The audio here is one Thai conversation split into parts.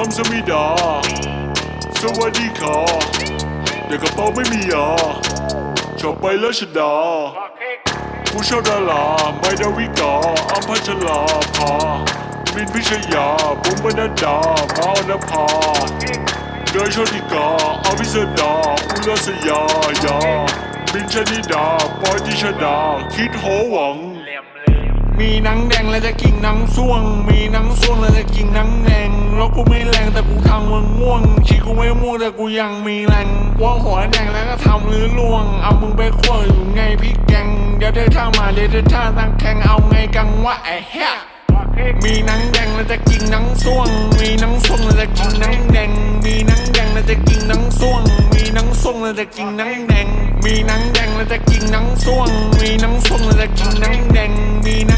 คำสมิดา สวัสดีค่ะเดี๋ยวกระเป๋าไม่มีอะชอบไปแล้วชดา ผู้ชอบดาราไม่ดาวิกาอัมพัชลาภาบินพิชยาบุ้มบรรดามาอนภาเดยโชติกาอภิสดา อุลสยายาบินชนิดาปอยติชดา คิดโหวัง มีนังแดงแล้วจะกินนังส่วง มีนังส่วงแล้วจะกินนังแดงแล้วกูไม่แรงแต่กูทำมึงง่วงฉีกูไม่ม่วงแต่กูยังมีแรงว่าหัวแดงแล้วก็ทำหรือล่วง เอามึงไปขั้วอยู่ไงพี่แกงเดี๋ยวเธอท่ามาเดี๋ยวเธอท่าตั้งแข่งเอาไงกังวะไอ้เหี้ยมีนังแดงแล้วจะกินนังส่วง มีนังส่วงแล้วจะกินนังแดง มีนังแดงแล้วจะกินนังส่วง มีนังส่วงแล้วจะกินนังแดง มีนังแดงแล้วจะกินนังส่วง มีนังส่วงแล้วจะกินนังแดง มีนัง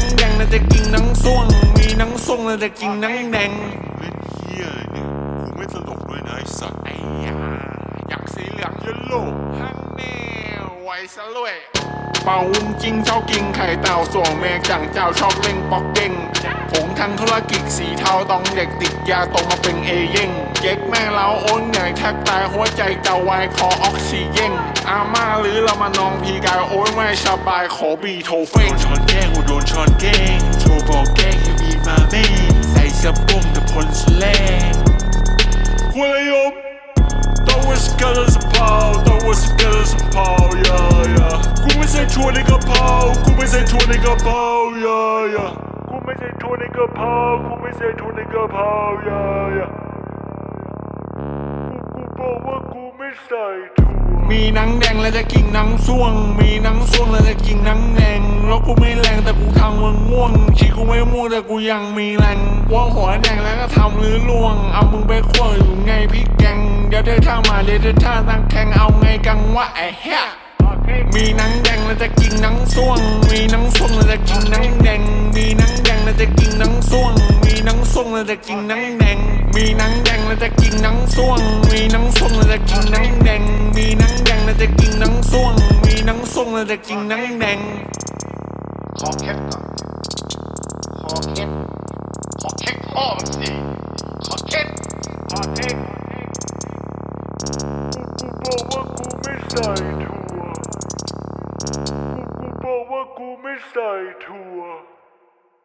หนังส่จะกินหนังแดงเล่นเฮียอะไรเนี่ยกูไม่ตลกด้วยนะไอ้สัตว์ไอ้ยาอยากสีเหลืองเยลโลฮันเน่ไวซะด้วยเป่าวุ้งจริงเจ้ากิงไข่เต่าส่วงเมฆจังเจ้าชอบเล่งปอกเก่งผงทางธุรกิจสีเทาต้องเด็กติดยาตรงมาเป็นเอเย่งเจ๊กแม่เราโอนเหนื่อยแทบตายหัวใจเจ้าวายคอออกซิเจนอาม่าหรือเรามานองพีกายโอ้ยไม่สบายขอบีโทเฟโดนช้อนแกงกูโดนช้อนแกงโทรบอกแกง ให้มีมาแม่ใส่สะโพกแต่พลสแลงคุยยบต้องว่าสกัดสะเพาต้องว่าสกัดสะเพา yeah yeah กูไม่ใช่ชวร์ในกระเพรากูไม่ใช่ชวร์ในกระเพรา yeah yeah กูไม่ใช่ชวร์ในกระเพรากูไม่ใช่ชวร์ในกระเพรา yeah yeah กูกูบอกว่ากูไม่ใส่ถั่ว มีหนังแดงแล้วจะกินหนังส่วง มีหนังส่วงแล้วจะกินหนังแดงแล้วกูไม่แรงแต่กูทำมึงง่วงฉีกกูไม่ม่วงแต่กูยังมีแรงว่าหัวแดงแล้วก็ทำหรือล่วง เอามึงไปขั้วอยู่ไงพี่แกงเดี๋ยวเธอท่ามาเดี๋ยวเธอท่าตั้งแข่งเอาไงกังวะไอ้เหี้ยมีหนังแดงแล้วจะกินหนังส่วง มีหนังส่วงแล้วจะกินหนังแดง มีหนังแดงแล้วจะกินหนังส่วง มีหนังส่วงแล้วจะกินหนังแดง มีหนังแดงแล้วจะกินหนังส่วง มีหนังส่วงแล้วจะกินหนังแดง มาจากจริงนังแดงขอเค็ดก่อนขอเค็ดขอเค็ดพ่อมันสิขอเค็ดขอเค็ดกูบอกว่ากูไม่ใส่ถั่วกูบอกว่ากูไม่ใส่ถั่ว